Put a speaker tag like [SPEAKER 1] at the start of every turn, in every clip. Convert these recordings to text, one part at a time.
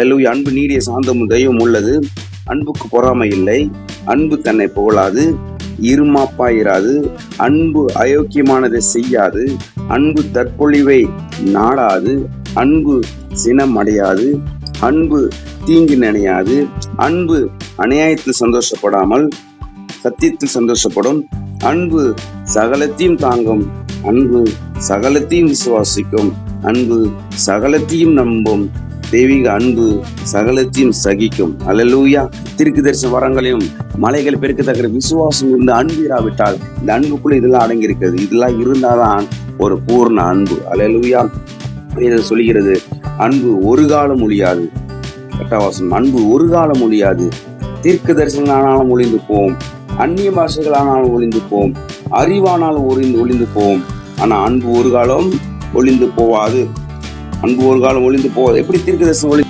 [SPEAKER 1] அல்லேலூயா அன்பு நீடிய சாந்தமும் தெய்வம் உள்ளது. அன்புக்கு பொறாமை இல்லை. அன்பு தன்னை புகழாது. இருமாப்பாயிராது அன்பு அயோக்கியமானதை செய்யாது. அன்பு தற்பொழிவை நாடாது. அன்பு சினம் அடையாது அன்பு தீங்கு நினையாது. அன்பு அநியாயத்தில் சந்தோஷப்படாமல் சத்தியத்தில் சந்தோஷப்படும். அன்பு சகலத்தையும் தாங்கும். அன்பு சகலத்தையும் விசுவாசிக்கும். அன்பு சகலத்தையும் நம்பும். தெய்வீக அன்பு சகலத்தையும் சகிக்கும். அலலூயா திருக்கு தரிசன வரங்களையும் மலைகள் பெருக்கத்தக்கிற விசுவாசம் இருந்து அன்பு இராவிட்டால் இந்த அன்புக்குள்ள இதெல்லாம் அடங்கியிருக்கிறது. இதெல்லாம் இருந்தாதான் ஒரு பூர்ண அன்பு. அலலூயா இதை சொல்லுகிறது அன்பு ஒரு காலம் ஒழியாது. கட்டவாசம் அன்பு ஒரு காலம் ஒழியாது. தீர்க்க தரிசனம் ஆனாலும் ஒளிந்து போவோம். அந்நிய பாஷைகள் ஆனாலும் ஒளிந்து போவோம். அறிவானாலும் ஒளிந்து ஒளிந்து போவோம். ஆனால் அன்பு ஒரு காலம் ஒளிந்து போவாது. அன்பு ஒரு காலம் ஒளிந்து போவது. எப்படி தீர்க்க தரிசனம் ஒளி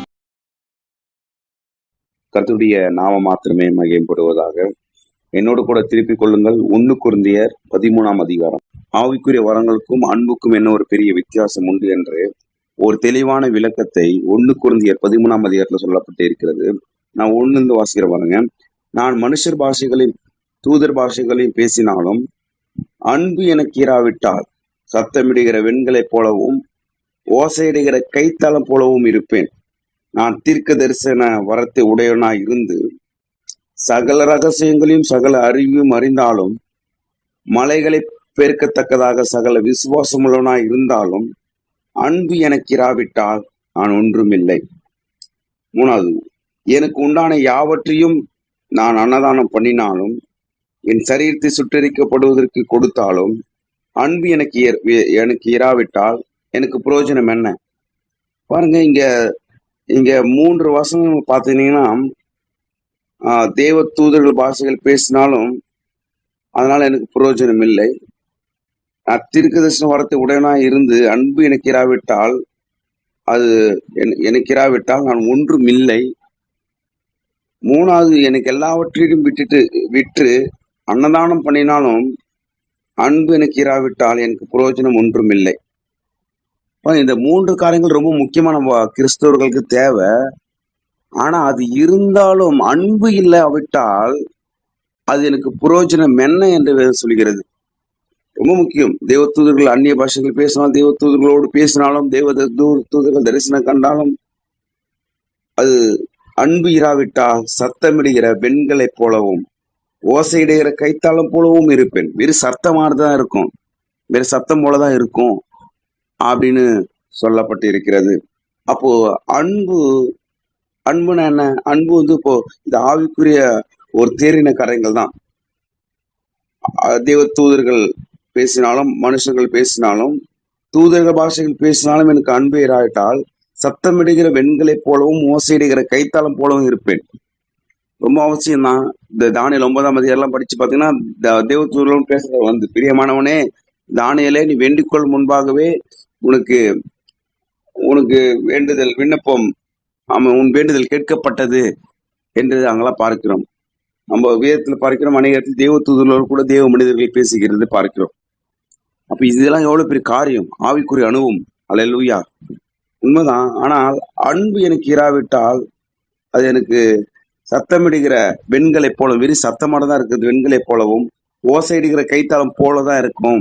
[SPEAKER 1] கருத்துடைய நாம மாத்திரமே மகிம்படுவதாக என்னோடு கூட திருப்பிக் கொள்ளுங்கள். ஒன்னு குருந்தியர் பதிமூணாம் அதிகாரம். ஆவிக்குரிய வரங்களுக்கும் அன்புக்கும் என்ன ஒரு பெரிய வித்தியாசம் உண்டு என்று ஒரு தெளிவான விளக்கத்தை ஒன்னு குருந்தியர் பதிமூணாம் அதிகாரத்துல சொல்லப்பட்டு இருக்கிறது. நான் ஒண்ணு இருந்து வாசிக்கிற பாருங்க. நான் மனுஷர் பாஷைகளில் தூதர் பாஷைகளையும் பேசினாலும் அன்பு எனக்கு இராவிட்டால் சத்தமிடுகிற வெண்களைப் போலவும் ஓசையிடுகிற கைத்தளம் போலவும் இருப்பேன். நான் தீர்க்க தரிசன வரத்தை உடையவனாய் இருந்து சகல ரகசியங்களையும் சகல அறிவையும் அறிந்தாலும் மலைகளை பெருக்கத்தக்கதாக சகல விசுவாசமுள்ளவனாய் இருந்தாலும் அன்பு எனக்கு இராவிட்டால் நான் ஒன்றுமில்லை. மூணாவது எனக்கு உண்டான யாவற்றையும் நான் அன்னதானம் பண்ணினாலும் என் சரீரத்தை சுட்டரிக்கப்படுவதற்கு கொடுத்தாலும் அன்பு எனக்கு எனக்கு இராவிட்டால் எனக்கு பிரயோஜனம் என்ன? பாருங்க இங்க இங்க மூன்று வசனம் பார்த்தீங்கன்னா தேவ தூதர்கள் பாஷைகள் பேசினாலும் அதனால எனக்கு பிரயோஜனம் இல்லை. நான் தீர்க்கதரிசன வரத்தை உடனா இருந்து அன்பு எனக்கு இராவிட்டால் அது என- எனக்கு இராவிட்டால் நான் ஒன்றும் இல்லை. மூணாவது எனக்கு எல்லாவற்றையும் விட்டுட்டு விற்று அன்னதானம் பண்ணினாலும் அன்பு எனக்கு இராவிட்டால் எனக்கு பிரயோஜனம் ஒன்றும் இல்லை. இந்த மூன்று காரியங்கள் ரொம்ப முக்கியமான கிறிஸ்தவர்களுக்கு தேவை. ஆனா அது இருந்தாலும் அன்பு இல்லாவிட்டால் அது எனக்கு புரோஜனம் என்ன என்று வேதம் சொல்கிறது. ரொம்ப முக்கியம். தேவத்தூதர்கள் அந்நிய பாஷைகள் பேசினாலும் தேவத்தூதர்களோடு பேசினாலும் தேவ தூதர்கள் தரிசனம் கண்டாலும் அது அன்பு இராவிட்டால் சத்தமிடுகிற வெண்களைப் போலவும் ஓசையிடுகிற கைத்தாளம் போலவும் இருப்பேன். வெறும் சத்தமாக தான் இருக்கும். வெறும் சத்தம் போலதான் இருக்கும். அப்படின்னு சொல்லப்பட்டு இருக்கிறது அப்போ அன்பு அன்புனா என்ன? அன்பு வந்து இப்போ இந்த ஆவிக்குரிய ஒரு தேரின கரைகள் தான். தேவ தூதர்கள் பேசினாலும் மனுஷர்கள் பேசினாலும் தூதர்கள் பாஷைகள் பேசினாலும் எனக்கு அன்பு இராவிட்டால் சத்தமிடுகிற வெண்களை போலவும் மோசையிடுகிற கைத்தாளம் போலவும் இருப்பேன். ரொம்ப அவசியம் தான் இந்த தானியல் ஒன்பதாம் அதிகாரம் படிச்சு பாத்தீங்கன்னா த- தேவ தூதர்களும் பேசுறது வந்து பிரியமானவனே தானியலே நீ வேண்டிக்கொள் முன்பாகவே உனக்கு உனக்கு வேண்டுதல் விண்ணப்பம் ஆமாம் உன் வேண்டுதல் கேட்கப்பட்டது என்று அங்கெல்லாம் பார்க்கிறோம். நம்ம வேதத்தில் பார்க்கிறோம் அநேக இடத்தில் தூதர்களோடு கூட தேவ மனிதர்கள் பேசுகிறது பார்க்கிறோம். அப்போ இதெல்லாம் எவ்வளோ பெரிய காரியம்? ஆவிக்குரிய அணுவும். அலையலூயா உண்மைதான். ஆனால் அன்பு எனக்கு இராவிட்டால் அது எனக்கு சத்தமிடுகிற வெண்களைப் போல வெறும் சத்தமாக தான் இருக்குது வெண்களைப் போலவும் ஓசையிடுகிற கைத்தாளம் போல தான் இருக்கும்.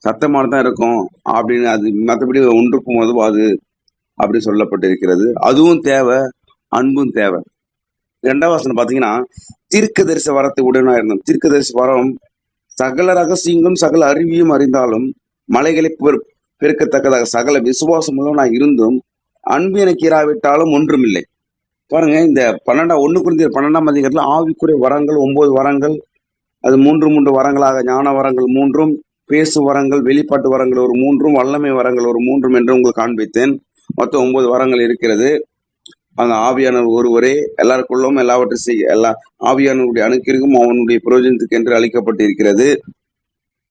[SPEAKER 1] சத்தமாக தான் இருக்கும் அப்படின்னு அது மற்றபடி ஒன்றுக்கும் உதவாது அப்படி சொல்லப்பட்டிருக்கிறது. அதுவும் தேவை அன்பும் தேவை. ரெண்டாவது வசனம் பார்த்தீங்கன்னா தீர்க்க தரிச வரத்தை உடனா இருந்தோம் தீர்க்க தரிச வரம் சகல ரகசியங்களும் சகல அறிவியும் அறிந்தாலும் மலைகளை பெரு- பெருக்கத்தக்கதாக சகல விசுவாசம் நான் இருந்தும் அன்பு எனக்கு இராவிட்டாலும் ஒன்றுமில்லை. பாருங்க இந்த பன்னெண்டாம் ஒன்று குறிந்த பன்னெண்டாம் அதிகாரத்துல ஆவிக்குரிய வரங்கள் ஒன்பது வரங்கள் அது மூன்று மூன்று வரங்களாக ஞான வரங்கள் மூன்றும் பேசு வரங்கள் வெளிப்பாட்டு வரங்கள் ஒரு மூன்றும் வல்லமை வரங்கள் ஒரு மூன்றும் என்று உங்களுக்கு காண்பித்தேன். மொத்தம் ஒன்பது வரங்கள் இருக்கிறது. அந்த ஆவியானவர் ஒருவரே எல்லாருக்குள்ளும் எல்லாவற்றையும் செய்ய எல்லா ஆவியானவருடைய அணுக்கிற்கும் அவனுடைய பிரயோஜனத்துக்கு என்று அளிக்கப்பட்டிருக்கிறது.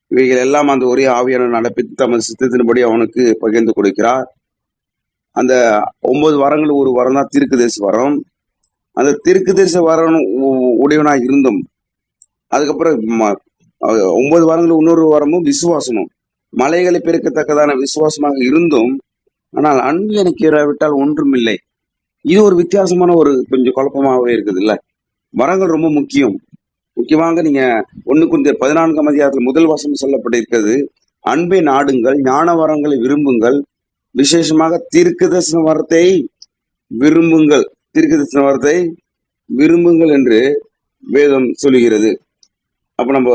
[SPEAKER 1] இவைகள் எல்லாம் அந்த ஒரே ஆவியானவர் நடப்பித்து தமது சித்தத்தின்படி அவனுக்கு பகிர்ந்து கொடுக்கிறார். அந்த ஒன்பது வாரங்கள் ஒரு வாரம் தான் தீர்க்கதரிசி வரம். அந்த தீர்க்கதரிசி வரம் உ- உடையவனாக இருந்தும் அதுக்கப்புறம் ம- ஒன்பது வாரங்கள் இன்னொரு வாரமும் விசுவாசமும். மலைகளை பெருக்கத்தக்கதான விசுவாசமாக இருந்தும் ஆனால் அன்பு எனக்கு இராவிட்டால் ஒன்றுமில்லை. இது ஒரு வித்தியாசமான ஒரு கொஞ்சம் குழப்பமாகவே இருக்குது இல்லை வரங்கள் ரொம்ப முக்கியம். முக்கியமாக நீங்க ஒண்ணு பதினான்காம் அதிகாரத்தில் முதல் வசம் சொல்லப்பட்டிருக்கிறது அன்பை நாடுங்கள் ஞான வரங்களை விரும்புங்கள் விசேஷமாக தீர்க்க தரிசன வரத்தை விரும்புங்கள். தீர்க்க தரிசன வரத்தை விரும்புங்கள் என்று வேதம் சொல்லுகிறது. அப்ப நம்ம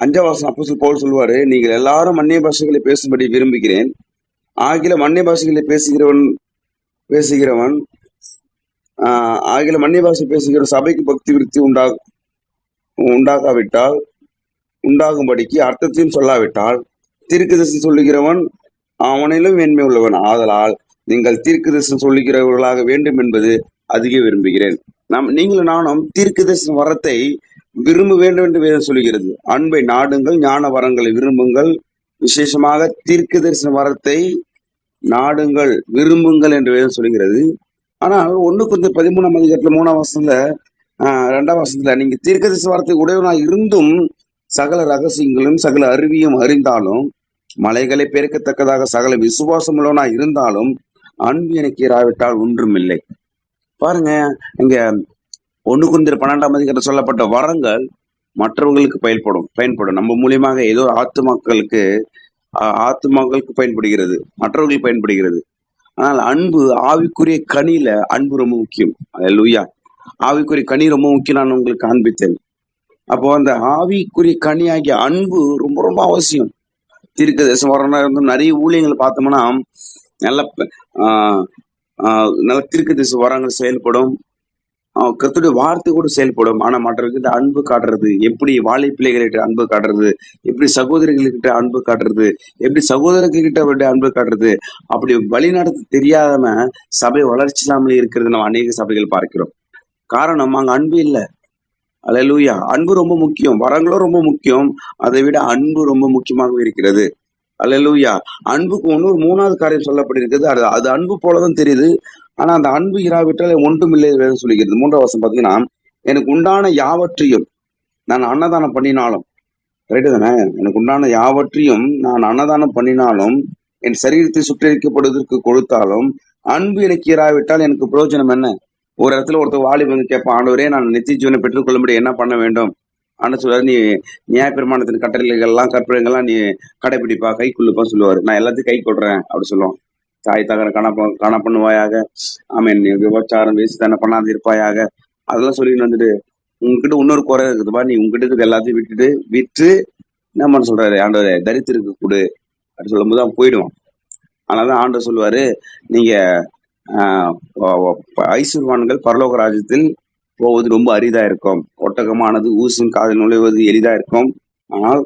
[SPEAKER 1] அஞ்சாவாசன் அப்போ போல் சொல்லுவாரு நீங்கள் எல்லாரும் அந்நிய பாஷைகளை பேசும்படி விரும்புகிறேன். ஆகில அந்நிய பாஷைகளை பேசுகிறவன் பேசுகிறவன் ஆகில அந்நிய பாஷை பேசுகிற சபைக்கு பக்தி விருத்தி உண்டா உண்டாகாவிட்டால் உண்டாகும்படிக்கு அர்த்தத்தையும் சொல்லாவிட்டால் தீர்க்கதரிசி சொல்லுகிறவன் அவனிலும் மேன்மை உள்ளவன். ஆதலால் நீங்கள் தீர்க்கதரிசி சொல்லுகிறவர்களாக வேண்டும் என்பது அதிக விரும்புகிறேன். நாம் நீங்களும் நானும் தீர்க்கதரிசன வரத்தை விரும்ப வேண்டும் என்று வேதம் சொல்லுகிறது. அன்பை நாடுங்கள் ஞான வரங்களை விரும்புங்கள். விசேஷமாக தீர்க்க தரிசன வரத்தை நாடுங்கள் விரும்புங்கள் என்று வேதம் சொல்லுகிறது. ஆனால் ஒன்று கொஞ்சம் பதிமூணாம் அதிகாரத்தில் மூணாம் வருஷத்துல ரெண்டாம் வருஷத்துல நீங்க தீர்க்கதரிசன வரத்தை உடையவனாக இருந்தும் சகல ரகசியங்களும் சகல அருவியும் அறிந்தாலும் மலைகளை பெருக்கத்தக்கதாக சகல விசுவாசம் இருந்தாலும் அன்பு எனக்கு இராவிட்டால் ஒன்றும் இல்லை பாருங்க இங்க ஒன்று குந்திர பன்னெண்டாம் அதிகாரம் சொல்லப்பட்ட வரங்கள் மற்றவர்களுக்கு பயன்படும் பயன்படும். நம்ம மூலியமாக ஏதோ ஆத்துமாக்களுக்கு ஆத்து ஆத்துமாக்களுக்கு பயன்படுகிறது மற்றவர்களுக்கு பயன்படுகிறது. ஆனால் அன்பு ஆவிக்குரிய கனியில அன்பு ரொம்ப முக்கியம். லூயா ஆவிக்குரிய கனி ரொம்ப முக்கியம் நான் உங்களுக்கு காண்பித்தேன். அப்போ அந்த ஆவிக்குரிய கனி ஆகிய அன்பு ரொம்ப ரொம்ப அவசியம். தீர்க்க தேசம் வரணும் இருந்தும் நிறைய ஊழியங்களை பார்த்தோம்னா நல்ல ஆஹ் ஆஹ் நல்ல தீர்க்க தேச வரங்கள் செயல்படும். ஆஹ் வார்த்தை கூட செயல்படும். ஆனா மற்றவர்கிட்ட அன்பு காட்டுறது எப்படி வாழை பிள்ளைகள்கிட்ட அன்பு காட்டுறது எப்படி சகோதரிகள்கிட்ட அன்பு காட்டுறது எப்படி சகோதரர்கிட்ட அன்பு காட்டுறது அப்படி வழிநடத்த தெரியாம சபை வளர்ச்சி இல்லாமல் இருக்கிறது நம்ம அநேக சபைகள் பார்க்கிறோம். காரணம் அங்க அன்பு இல்லை. அலலூயா அன்பு ரொம்ப முக்கியம். வரங்களும் ரொம்ப முக்கியம். அதை விட அன்பு ரொம்ப முக்கியமாக இருக்கிறது. அல்லூயா அன்புக்கு ஒன்று ஒரு மூணாவது காரியம் சொல்லப்பட்டிருக்கிறது. அது அது அன்பு போலதான் தெரியுது. ஆனா அந்த அன்பு இராவிட்டால் ஒன்றும் இல்லை சொல்லிக்கிறது. மூன்றாவது வருஷம் பாத்தீங்கன்னா எனக்கு உண்டான யாவற்றையும் நான் அன்னதானம் பண்ணினாலும் ரைட்டு தானே? எனக்கு உண்டான யாவற்றையும் நான் அன்னதானம் பண்ணினாலும் என் சரீரத்தை சுற்றறிக்கப்படுவதற்கு கொடுத்தாலும் அன்பு எனக்கு இராவிட்டால் எனக்கு பிரயோஜனம் என்ன? ஒரு இடத்துல ஒருத்தர் வாலி வந்து கேட்பான் ஆண்டவரே நான் நித்திய ஜீவனை பெற்றுக்கொள்ளும்படி என்ன பண்ண வேண்டும்? ஆண்டு சொல்லுவார் நீ நியாய பெருமானத்தின் கட்டளைகள்லாம் கற்பனைகள்லாம் நீ கடைபிடிப்பா கை கொள்ளுப்பான்னு சொல்லுவார். நான் எல்லாத்தையும் கை கொள்றேன் அப்படி சொல்லுவோம் தாய் தகர காண காண பண்ணுவாயாக. ஆமீன். நீ விபச்சாரம் வேசி தானே பண்ணாது இருப்பாயாக. அதெல்லாம் சொல்லிட்டு வந்துட்டு உங்ககிட்ட இன்னொரு குறை இருக்குதுப்பா நீ உங்ககிட்ட இருக்கிறது எல்லாத்தையும் விட்டுட்டு விற்று என்ன சொல்றாரு? ஆண்டவரே தரித்திருக்கு கொடு. அப்படி சொல்லும்போது அவன் போயிடுவான். அதனாலதான் ஆண்டவர் சொல்லுவாரு நீங்க ஆஹ் ஐஸ்வர்வான்கள் பரலோக ராஜ்யத்தில் போவது ரொம்ப அரிதா இருக்கும். ஒட்டகமானது ஊசின் காதில் நுழைவது எளிதா இருக்கும். ஆனால்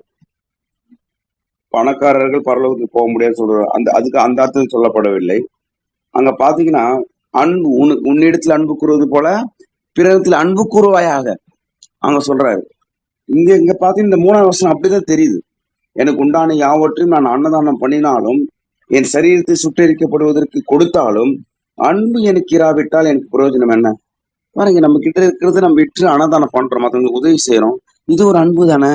[SPEAKER 1] பணக்காரர்கள் பரலோகத்துக்கு போக முடியாது சொல்ற அந்த அதுக்கு அந்த அர்த்தம் சொல்லப்படவில்லை. அங்க பாத்தீங்கன்னா அன்பு உன் உன்னிடத்தில் அன்பு கூறுவது போல பிறத்தில் அன்பு கூறுவாயாக. அங்க சொல்றாரு. இங்க இங்க பாத்தீங்கன்னா இந்த மூணாவது வருஷம் அப்படிதான் தெரியுது. எனக்கு உண்டான யாவற்றையும் நான் அன்னதானம் பண்ணினாலும் என் சரீரத்தை சுட்டரிக்கப்படுவதற்கு கொடுத்தாலும் அன்பு எனக்கு இராவிட்டால் எனக்கு பிரயோஜனம் என்ன? பாருங்க நம்ம கிட்ட இருக்கிறது நம்ம விட்டு அன்னதானம் பண்றோம். மத்தவங்க உதவி செய்யறோம் இது ஒரு அன்பு தானே?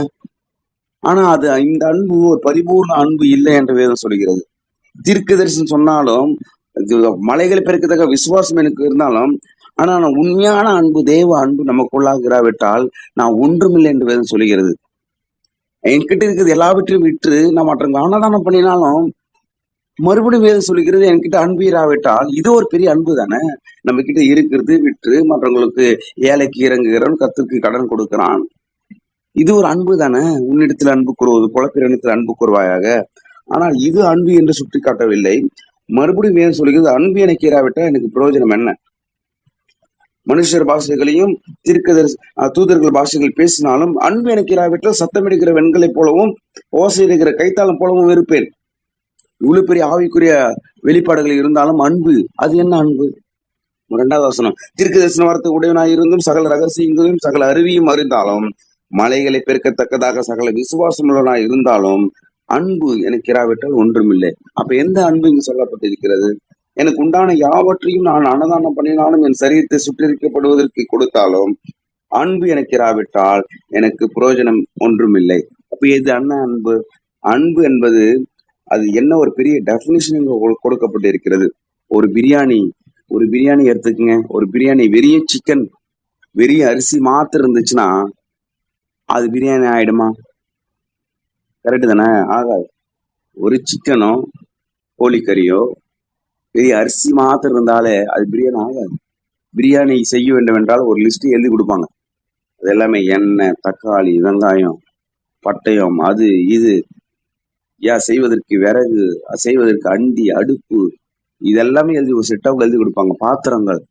[SPEAKER 1] ஆனா அது இந்த அன்பு ஒரு பரிபூர்ண அன்பு இல்லை என்று வேதம் சொல்கிறது. தீர்க்கதரிசனம் சொன்னாலும் இது மலைகளை பெருக்கத்தக்க விசுவாசம் எனக்கு இருந்தாலும் ஆனா நான் உண்மையான அன்பு தேவ அன்பு நமக்குள்ளாகிறாவிட்டால் நான் ஒன்றுமில்லை என்று வேதம் சொல்கிறது. என்கிட்ட இருக்கிறது எல்லாவற்றையும் விட்டு நான் மற்றவங்க அன்னதானம் பண்ணினாலும் மறுபடியும் வேதம் சொல்லுகிறது என்கிட்ட அன்பு இராவிட்டால். இது ஒரு பெரிய அன்பு தானே? நம்ம கிட்ட இருக்கிறது விட்டு மற்றவங்களுக்கு ஏழைக்கு இறங்குகிறவன் கத்துக்கு கடன் கொடுக்கிறான். இது ஒரு அன்பு தானே? உன்னிடத்தில் அன்பு கூறுவது போல பிறனிடத்தில் அன்பு கூறுவாயாக. ஆனால் இது அன்பு என்று சுட்டி காட்டவில்லை மறுபடியும் வேதம் சொல்லுகிறது அன்பு எனக்கு இராவிட்டால் எனக்கு பிரயோஜனம் என்ன? மனுஷர் பாஷைகளையும் தீர்க்கதர் தூதர்கள் பாஷைகள் பேசினாலும் அன்பு எனக்கு இராவிட்டால் சத்தமிடுகிற வெண்களைப் போலவும் ஓசையிடுகிற கைத்தாளம் போலவும் இருப்பேன் இவ்வளவு பெரிய ஆவிக்குரிய வெளிப்பாடுகள் இருந்தாலும் அன்பு. அது என்ன அன்பு? இரண்டாவது வசனம். திருக்கு தரிசன வார்த்தை உடையவனாய் இருந்தும் சகல ரகசியங்களையும் சகல அருவியும் அறிந்தாலும் மலைகளை பெருக்கத்தக்கதாக சகல விசுவாசம் உள்ளவனாய் இருந்தாலும் அன்பு எனக்கு இராவிட்டால் ஒன்றுமில்லை. அப்ப எந்த அன்பு இங்கு சொல்லப்பட்டிருக்கிறது? எனக்கு உண்டான யாவற்றையும் நான் அன்னதானம் பண்ணினாலும் என் சரீரத்தை சுற்றிருக்கப்படுவதற்கு கொடுத்தாலும் அன்பு எனக்கு இராவிட்டால் எனக்கு பிரயோஜனம் ஒன்றுமில்லை. அப்ப எது அண்ணன் அன்பு? அன்பு என்பது அது என்ன ஒரு பெரிய டெஃபினிஷன் கொடுக்கப்பட்டு இருக்கிறது ஒரு பிரியாணி ஒரு பிரியாணி எடுத்துக்கங்க. ஒரு பிரியாணி வெறிய சிக்கன் வெறிய அரிசி மாத்திரம் இருந்துச்சுன்னா அது பிரியாணி ஆயிடுமா? கரெக்டு தானே? ஆகாது. ஒரு சிக்கனோ கோழிக்கறியோ பெரிய அரிசி மாத்திரம் இருந்தாலே அது பிரியாணி ஆகாது. பிரியாணி செய்ய வேண்டும் என்றால் ஒரு லிஸ்ட் எழுதி கொடுப்பாங்க. அது எல்லாமே எண்ணெய் தக்காளி வெங்காயம் பட்டயம் அது இது. யா செய்வதற்கு விறகு செய்வதற்கு அண்டி அடுப்பு இதெல்லாமே எழுதி ஒரு செட்டாவுக்கு எழுதி கொடுப்பாங்க. பாத்திரங்கள்.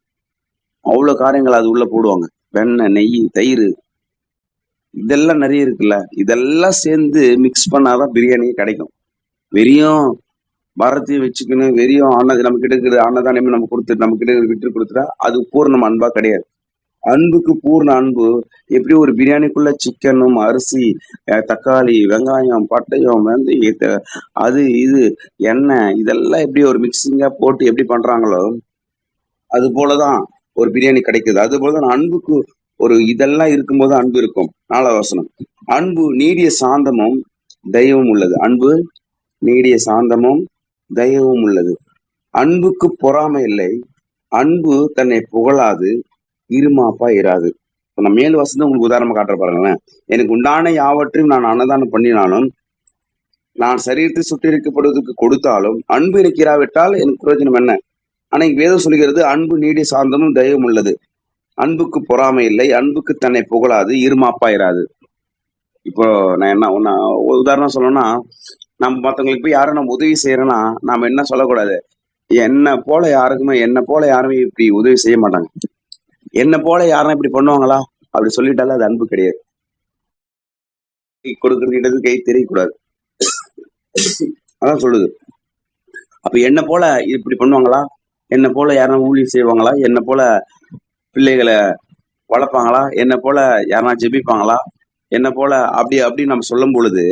[SPEAKER 1] அவ்வளோ காரியங்கள் அது உள்ள போடுவாங்க. வெண்ணெய் நெய் தயிர். இதெல்லாம் நிறைய இருக்குல்ல. இதெல்லாம் சேர்ந்து மிக்ஸ் பண்ணாதான் பிரியாணியே கிடைக்கும். வெறியும் மரத்தையும் வச்சுக்கணும் வெறியும் அன்ன நம்ம கிட்ட இருக்கிற அன்னதானமே நம்ம கொடுத்துட்டு நம்ம கிட்ட விட்டு கொடுத்துட்டா அது பூர்ணம் அன்பா கிடையாது. அன்புக்கு பூர்ண அன்பு. எப்படி ஒரு பிரியாணிக்குள்ள சிக்கனும் அரிசி தக்காளி வெங்காயம் பட்டயம் வந்து அது இது எண்ணெய் இதெல்லாம் எப்படி ஒரு மிக்சிங்கா போட்டு எப்படி பண்றாங்களோ அது போலதான் ஒரு பிரியாணி கிடைக்குது. அது போலதான் அன்புக்கு ஒரு இதெல்லாம் இருக்கும்போது அன்பு இருக்கும். நாலாவது வசனம். அன்பு நீடிய சாந்தமும் தெய்வம் உள்ளது. அன்பு நீடிய சாந்தமும் தெய்வமும் உள்ளது. அன்புக்கு பொறாமை இல்லை. அன்பு தன்னை புகழாது. இருமாப்பா இராது. இப்ப நான் மேல் வசந்த உங்களுக்கு உதாரணமா காட்டுற பாருங்களேன். எனக்கு உண்டான யாவற்றையும் நான் அன்னதானம் பண்ணினாலும் நான் சரீரத்தை சுட்டிருக்கப்படுவதற்கு கொடுத்தாலும் அன்பு எனக்கு இராவிட்டால் எனக்கு பிரயோஜனம் என்ன? ஆனா இங்க வேதம் சொல்கிறது அன்பு நீடிய சாந்தமும் தெய்வம் உள்ளது. அன்புக்கு பொறாமை இல்லை அன்புக்கு தன்னை புகழாது இருமாப்பா இராது. இப்போ நான் என்ன ஒண்ணு உதாரணம் சொல்லணும்னா நம்ம மத்தவங்களுக்கு போய் யாரும் நம்ம உதவி செய்யறோம்னா நாம என்ன சொல்லக்கூடாது? என்ன போல யாருக்குமே என்ன போல யாருமே இப்படி உதவி செய்ய மாட்டாங்க. என்ன போல யாரும் இப்படி பண்ணுவாங்களா? அப்படி சொல்லிட்டாலே அது அன்பு கிடையாது. கொடுக்கறது கை தெரியக்கூடாது. அதான் சொல்லுது. அப்ப என்ன போல இப்படி பண்ணுவாங்களா? என்ன போல யாரும் ஊழியம் செய்வாங்களா? என்ன போல பிள்ளைகளை வளர்ப்பாங்களா? என்ன போல யாரா ஜெபிப்பாங்களா? என்ன போல அப்படி அப்படி நம்ம சொல்லும் பொழுது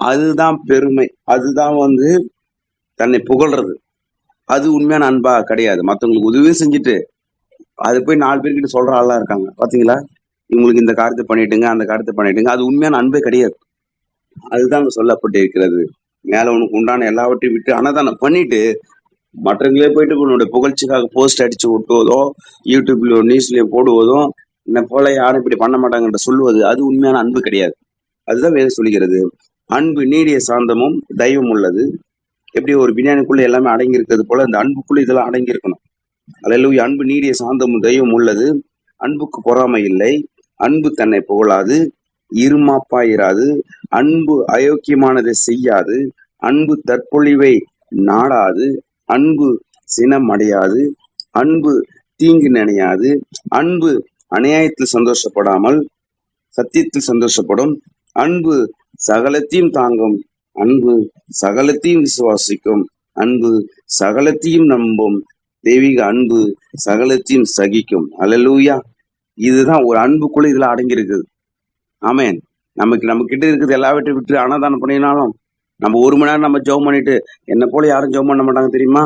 [SPEAKER 1] அதுதான் பெருமை. அதுதான் வந்து தன்னை புகழ்றது. அது உண்மையான அன்பா கிடையாது. மத்தவங்களுக்கு உதவி செஞ்சுட்டு அது போய் நாலு பேர்கிட்ட சொல்ற ஆளா இருக்காங்க. பாத்தீங்களா? இவங்களுக்கு இந்த காரியத்தை பண்ணிட்டுங்க அந்த காரியத்தை பண்ணிட்டுங்க. அது உண்மையான அன்பே கிடையாது. அதுதான் அங்க சொல்லப்பட்டு இருக்கிறது மேல உனக்கு உண்டான எல்லாவற்றையும் விட்டு அன்னதானம் பண்ணிட்டு மற்றவங்களே போயிட்டு உன்னோட புகழ்ச்சிக்காக போஸ்ட் அடிச்சு விட்டுவதோ யூடியூப்லயோ நியூஸ்லயோ போடுவதோ என்ன போல யாரும் இப்படி பண்ண மாட்டாங்கன்ற சொல்லுவது அது உண்மையான அன்பு கிடையாது. அதுதான் வேதம் சொல்லுகிறது. அன்பு நீடிய சாந்தமும் தெய்வம் உள்ளது. எப்படி ஒரு பிரியாணிக்குள்ள எல்லாமே அடங்கி இருக்கிறது போல அந்த அன்புக்குள்ள இதெல்லாம் அடங்கி இருக்கணும். அல்லேலூயா அன்பு நீடிய சாந்தமும் தெய்வம் உள்ளது. அன்புக்கு பொறாமை இல்லை. அன்பு தன்னை புகழாது. இருமாப்பாயிராது அன்பு அயோக்கியமானதை செய்யாது. அன்பு தற்பொழிவை நாடாது. அன்பு சினம் அடையாது அன்பு தீங்கு நினையாது. அன்பு அநியாயத்தில் சந்தோஷப்படாமல் சத்தியத்தில் சந்தோஷப்படும். அன்பு சகலத்தையும் தாங்கும். அன்பு சகலத்தையும் விசுவாசிக்கும். அன்பு சகலத்தையும் நம்பும். தெய்வீக அன்பு சகலத்தையும் சகிக்கும். அலலூயா இதுதான் ஒரு அன்புக்குள்ள இதுல அடங்கி இருக்குது நமக்கு நம்ம கிட்ட இருக்குது எல்லாவற்றையும் விட்டு அன்னதானம் பண்ணினாலும் நம்ம ஒரு மணி நேரம் நம்ம ஜெபம் பண்ணிட்டு என்ன போல யாரும் ஜெபம் பண்ண மாட்டாங்க தெரியுமா?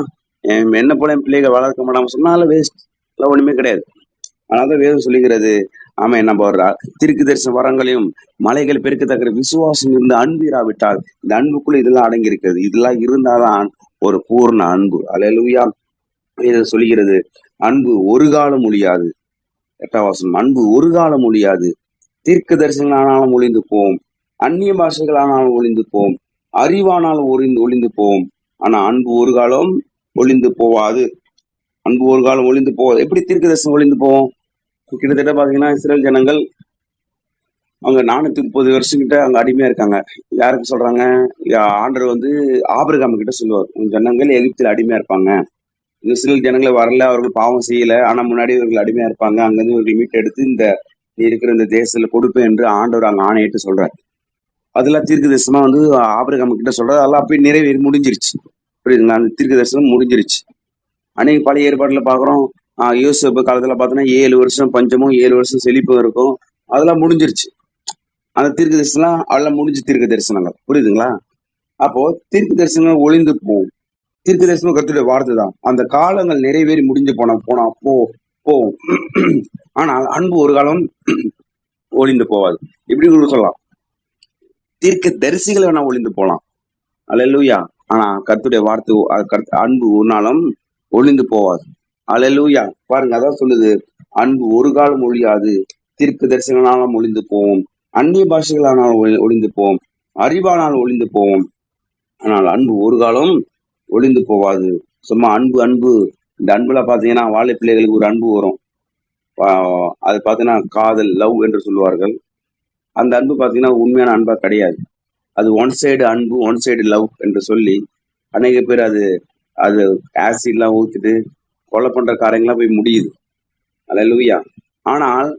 [SPEAKER 1] என்ன போல என் பிள்ளைகள் வளர்க்க மாட்டாங்க சொன்னாலும் வேஸ்ட் எல்லாம் ஒண்ணுமே கிடையாது. அதனாலதான் வேதம் சொல்லுகிறது ஆமென் நம்ம ஒரு திருக்கு தரிசன வரங்களையும் மலைகள் பெருக்கத்தக்க விசுவாசம் இருந்து அன்பு இராவிட்டால் இந்த அன்புக்குள்ள இதெல்லாம் அடங்கி இருக்கிறது இதெல்லாம் இருந்தாதான் ஒரு பூர்ண அன்பு. அலையலுயா வேதம் சொல்லுகிறது. அன்பு ஒரு காலம் ஒழியாது. எட்டாம் அன்பு ஒரு காலம் ஒழியாது. தீர்க்க தரிசனங்கள் ஆனாலும் ஒளிந்து போவோம். அந்நிய பாஷைகள் ஆனாலும் ஒளிந்து போவோம். அறிவானாலும் ஒளிந்து ஒளிந்து போவோம். ஆனா அன்பு ஒரு காலம் ஒளிந்து போவாது. அன்பு ஒரு காலம் ஒளிந்து போவாது. எப்படி தீர்க்க தரிசனம் ஒளிந்து போவோம்? கிட்டத்தட்ட பாத்தீங்கன்னா இஸ்ரேல் ஜனங்கள் அவங்க நானூத்தி முப்பது வருஷம் கிட்ட அங்க அடிமையா இருக்காங்க. யாருக்கு சொல்றாங்க? யா- வந்து ஆபிரகாம் கிட்ட சொல்லுவார். உன் ஜனங்கள் எகிப்தில் அடிமையா இருப்பாங்க. இஸ்ரேல் ஜனங்களை வரல அவர்கள் பாவம் செய்யல. ஆனா முன்னாடி இவர்கள் அடிமையா இருப்பாங்க. அங்கிருந்து இவர்கள் மீட்டெடுத்து இந்த நீ இருக்கிற இந்த தேசத்துல கொடுப்பேன் என்று ஆண்டவர் அங்க ஆணையிட்டு சொல்றாரு. அதெல்லாம் தீர்க்க தரிசனமா வந்து ஆபிரகம் கிட்ட சொல்றது அதெல்லாம் அப்படியே நிறைவேறி முடிஞ்சிருச்சு. புரியுதுங்களா? அந்த தீர்க்க தரிசனம் முடிஞ்சிருச்சு. அன்னைக்கு பழைய ஏற்பாட்டுல பாக்குறோம். ஆஹ் காலத்துல பார்த்தோன்னா ஏழு வருஷம் பஞ்சமும் ஏழு வருஷம் செழிப்பும் இருக்கும். அதெல்லாம் முடிஞ்சிருச்சு. அந்த தீர்க்க தரிசனம் அதெல்லாம் முடிஞ்சு தீர்க்க தரிசனங்கள் புரியுதுங்களா? அப்போ தீர்க்க தரிசனங்கள் ஒளிந்து போகும். தீர்க்க தரிசனம் கத்துடைய வார்த்தை தான் அந்த காலங்கள் நிறைவேறி முடிஞ்சு போன போனா போ போவோம் ஆனால் அன்பு ஒரு காலம் ஒளிந்து போவாது இப்படி சொல்லலாம்? தீர்க்க தரிசிகள் வேணா ஒளிந்து போகலாம். அலலூயா ஆனா கத்துடைய வார்த்தை அன்பு ஒரு நாளும் ஒளிந்து போவாது அலலூயா பாருங்க அதான் சொல்லுது. அன்பு ஒரு காலம் ஒழியாது. தீர்க்க தரிசனங்களாலும் ஒளிந்து போவோம். அந்நிய பாஷைகளானாலும் ஒளிந்து போவோம். அறிவானாலும் ஒளிந்து போவோம். ஆனால் அன்பு ஒரு காலம் ஒளிந்து போவாது. சும்மா அன்பு அன்பு. இந்த அன்புல பார்த்தீங்கன்னா வாழை பிள்ளைகளுக்கு ஒரு அன்பு வரும். அது பார்த்தீங்கன்னா காதல் லவ் என்று சொல்லுவார்கள். அந்த அன்பு பார்த்தீங்கன்னா உண்மையான அன்பா கிடையாது. அது ஒன் சைடு அன்பு ஒன் சைடு லவ் என்று சொல்லி அநேக பேர் அது அது ஆசிட்லாம் ஊத்திட்டு கொலை பண்ற காரியங்களாம் போய் முடியுது. அல்லேலூயா. ஆனால்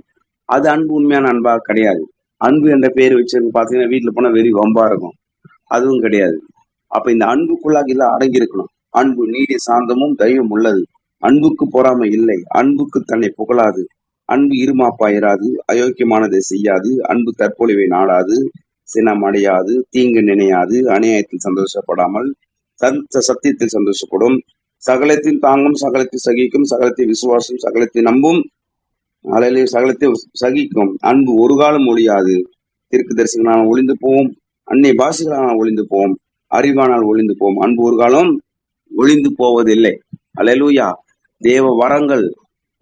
[SPEAKER 1] அது அன்பு உண்மையான அன்பா கிடையாது. அன்பு என்ற பெயர் வச்சு பார்த்தீங்கன்னா வீட்டில் போனால் வெறி வம்பா இருக்கும். அதுவும் கிடையாது. அப்ப இந்த அன்புக்குள்ளாக எல்லாம் அடங்கியிருக்கணும். அன்பு நீதி சாந்தமும் தெய்வம் உள்ளது. அன்புக்கு பொறாமை இல்லை. அன்புக்கு தன்னை புகழாது. அன்பு இருமாப்பாயிராது அயோக்கியமானதை செய்யாது. அன்பு தற்பொழிவை நாடாது. சினம் அடையாது. தீங்கு நினையாது. அநியாயத்தில் சந்தோஷப்படாமல் சந்த சத்தியத்தில் சந்தோஷப்படும். சகலத்தில் தாங்கும் சகலத்தை சகிக்கும் சகலத்தை விசுவாசம் சகலத்தை நம்பும். அலையிலே சகலத்தை சகிக்கும். அன்பு ஒரு காலம் ஒழியாது. திருக்கு தரிசனம் ஒளிந்து போவோம். அன்னை பாஷைகளால் ஒளிந்து போவோம். அறிவானால் ஒளிந்து போவோம் அன்பு ஒரு காலம் ஒளிந்து போவதில்லை. அலலூயா தேவ வரங்கள்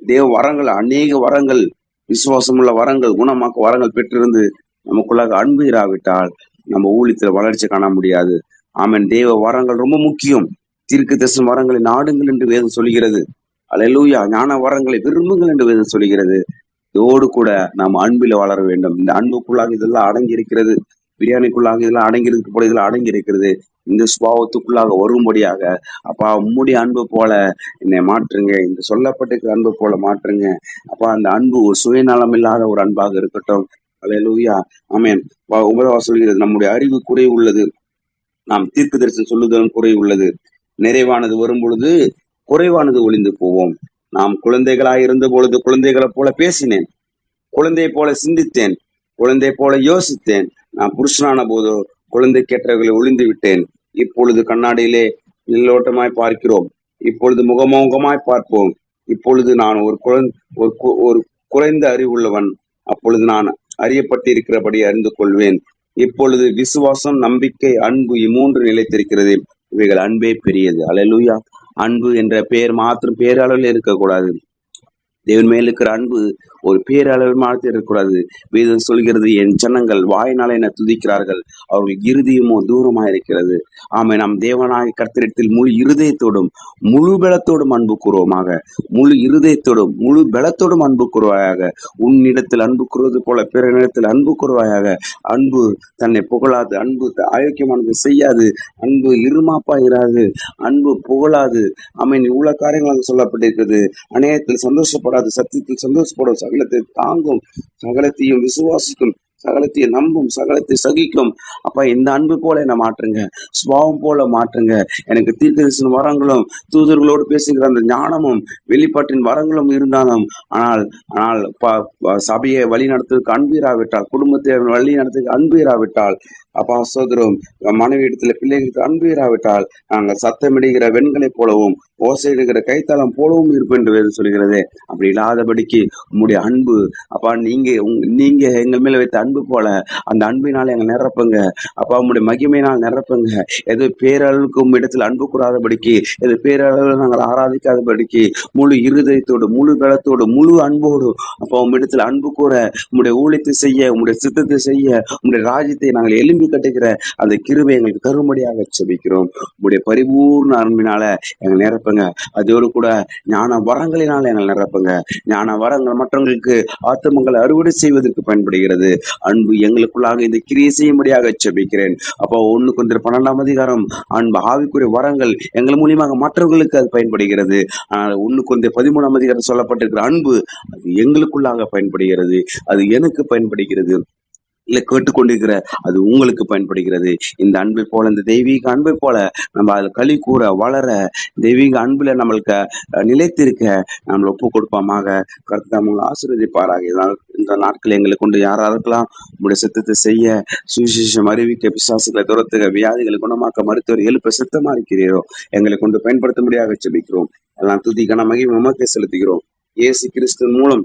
[SPEAKER 1] தேவ வரங்கள் அநேக வரங்கள் விசுவாசமுள்ள வரங்கள் குணமாக்க வரங்கள் பெற்றிருந்து நமக்குள்ளாக அன்பு இராவிட்டால் நம்ம ஊழியத்தில் வளர்ச்சி காண முடியாது. ஆமன். தேவ வரங்கள் ரொம்ப முக்கியம். தீர்க்க தரிசன வரங்களை நாடுங்கள் என்று வேதம் சொல்கிறது அலையலூயா. ஞான வரங்களை விரும்புங்கள் என்று வேதம் சொல்கிறது இதோடு கூட நாம் அன்பில் வளர வேண்டும். இந்த அன்புக்குள்ளாக இதெல்லாம் அடங்கி இருக்கிறது. பிரியாணிக்குள்ளாக இதெல்லாம் அடங்கியிருக்கு போல இதெல்லாம் அடங்கி இருக்கிறது இந்த சுபாவத்துக்குள்ளாக வரும்படியாக அப்பா உம்முடைய அன்பு போல என்னை மாற்றுங்க இந்த சொல்லப்பட்டிருக்கிற அன்பு போல மாற்றுங்க. அப்பா அந்த அன்பு ஒரு சுயநலம் இல்லாத ஒரு அன்பாக இருக்கட்டும். அலையலூயா ஆமேன் வா- சொல்கிறது நம்முடைய அறிவு குறை உள்ளது. நாம் தீர்க்க தரிசனம் சொல்லுதலும் குறை உள்ளது. நிறைவானது வரும் பொழுது குறைவானது ஒளிந்து போவோம். நாம் குழந்தைகளாய் இருந்த பொழுது குழந்தைகளைப் போல பேசினேன். குழந்தையை போல சிந்தித்தேன். குழந்தை போல யோசித்தேன். நான் புருஷனான போதோ குழந்தை கேட்டவர்களை ஒளிந்து விட்டேன். இப்பொழுது கண்ணாடியிலே நில்லோட்டமாய் பார்க்கிறோம். இப்பொழுது முகமுகமாய் பார்ப்போம். இப்பொழுது நான் ஒரு குழந்தை ஒரு ஒரு குறைந்த அறிவுள்ளவன். அப்பொழுது நான் அறியப்பட்டிருக்கிறபடி அறிந்து கொள்வேன். இப்பொழுது விசுவாசம் நம்பிக்கை அன்பு இம்மூன்று நிலைத்திருக்கிறது. இவைகள் அன்பே பெரியது. அல்லேலூயா அன்பு என்ற பெயர் மாத்திரம் பேரளவில் இருக்கக்கூடாது. தேவன் மேல் இருக்கிற அன்பு ஒரு பேரளவில் மாற்றி இருக்கக்கூடாது. வேதம் சொல்கிறது என் ஜனங்கள் வாயினால் என துதிக்கிறார்கள். அவர்கள் இறுதியுமோ தூரமாக இருக்கிறது. ஆமை நாம் தேவனாய் கர்த்தரிடத்தில் முழு இருதயத்தோடும் முழு பலத்தோடும் அன்பு கூறுவோமாக. முழு இருதயத்தோடும் முழு பலத்தோடும் அன்பு கூறுவாயாக. உன்னிடத்தில் அன்பு கூறுவது போல பிறனிடத்தில் அன்பு கூறுவாயாக. அன்பு தன்னை புகழாது. அன்பு த- செய்யாது. அன்பு இருமாப்பா இராது. அன்பு புகழாது. ஆமை இவ்வளவு காரியங்கள் சொல்லப்பட்டிருக்கிறது. அநேகத்தில் சந்தோஷப்படாது. சத்தியத்தில் சந்தோஷப்படும். சகலத்தை தாங்கும் சகலத்தையும் விசுவாசிக்கும் சகலத்தையும் நம்பும் சகலத்தை சகிக்கும். அப்ப இந்த அன்பு போல என்ன மாற்றுங்க. சுபாவம் போல மாற்றுங்க. எனக்கு தீர்க்கதரிசன வரங்களும் தூதர்களோடு பேசுகிற அந்த ஞானமும் வெளிப்பாட்டின் வரங்களும் இருந்தாலும் ஆனால் ஆனால் ப- சபையை வழி நடத்துவதற்கு அன்பு இராவிட்டால் குடும்பத்தை வழி நடத்துவதற்கு அன்பு இராவிட்டால் அப்பா சோதரம் மனைவி இடத்துல பிள்ளைகளுக்கு அன்பு இராவிட்டால் நாங்கள் சத்தமிடுகிற வெண்களைப் போலவும் ஓசையிடுகிற கைத்தாளம் போலவும் இருப்போம் என்று வேதம் சொல்கிறது. அப்படி இல்லாதபடிக்கு உம்முடைய அன்பு அப்பா நீங்க நீங்க எங்கள் மேல வைத்த அன்பு போல அந்த அன்பினால் எங்க நிரப்புங்க. அப்பா உம்முடைய மகிமையினால் நிரப்புங்க. எது பேரளவுக்கு உம் இடத்தில் அன்பு கூறாதபடிக்கு எது பேரளவில் நாங்கள் ஆராதிக்காதபடிக்கு முழு இருதயத்தோடு முழு பலத்தோடு முழு அன்போடு அப்பா உம் இடத்துல அன்பு கூற உம்முடைய ஊழியத்தை செய்ய உம்முடைய சித்தத்தை செய்ய உம்முடைய ராஜ்யத்தை நாங்கள் எலும்பி கட்டுகிற அந்த கிருவை எங்களுக்கு தரும்படியாக செபிக்கிறோம். உம்முடைய பரிபூர்ண அன்பினால எங்க நிரப்புங்க. அதோடு கூட ஞான வரங்களினால் எங்களை நிரப்புங்க. ஞான வரங்கள் மற்றவங்களுக்கு ஆத்தமங்களை அறுவடை செய்வதற்கு பயன்படுகிறது. அன்பு எங்களுக்குள்ளாக இந்த கிரியை செய்யும்படியாக செபிக்கிறேன் அப்போ ஒன்று கொஞ்சம் பன்னெண்டாம் அதிகாரம் அன்பு ஆவிக்குரிய வரங்கள் எங்கள் மூலியமாக மற்றவர்களுக்கு அது பயன்படுகிறது. ஆனால் ஒன்று கொஞ்சம் பதிமூணாம் அதிகாரம் சொல்லப்பட்டிருக்கிற அன்பு அது எங்களுக்குள்ளாக பயன்படுகிறது. அது எனக்கு பயன்படுகிறது. இல்லை கேட்டுக்கொண்டிருக்கிற அது உங்களுக்கு பயன்படுகிறது. இந்த அன்பை போல இந்த தெய்வீக அன்பை போல நம்ம அதில் களி கூற வளர தெய்வீக அன்புல நம்மளுக்கு நிலைத்திருக்க நம்மளை ஒப்பு கொடுப்போமாக. கருத்து நம்மளை ஆசீர்வதிப்பாராக. இந்த நாட்கள் எங்களை கொண்டு யாராருக்கெல்லாம் உங்களுடைய சித்தத்தை செய்ய சுவிசேஷம் அறிவிக்க பிசாசுகளை துரத்துக வியாதிகளை குணமாக்க மருத்துவர் எழுப்ப சித்தமா இருக்கிறீரோ? எங்களை கொண்டு பயன்படுத்த முடியாத செபிக்கிறோம். எல்லாம் துதி கன உமக்கே செலுத்துகிறோம். இயேசு கிறிஸ்து மூலம்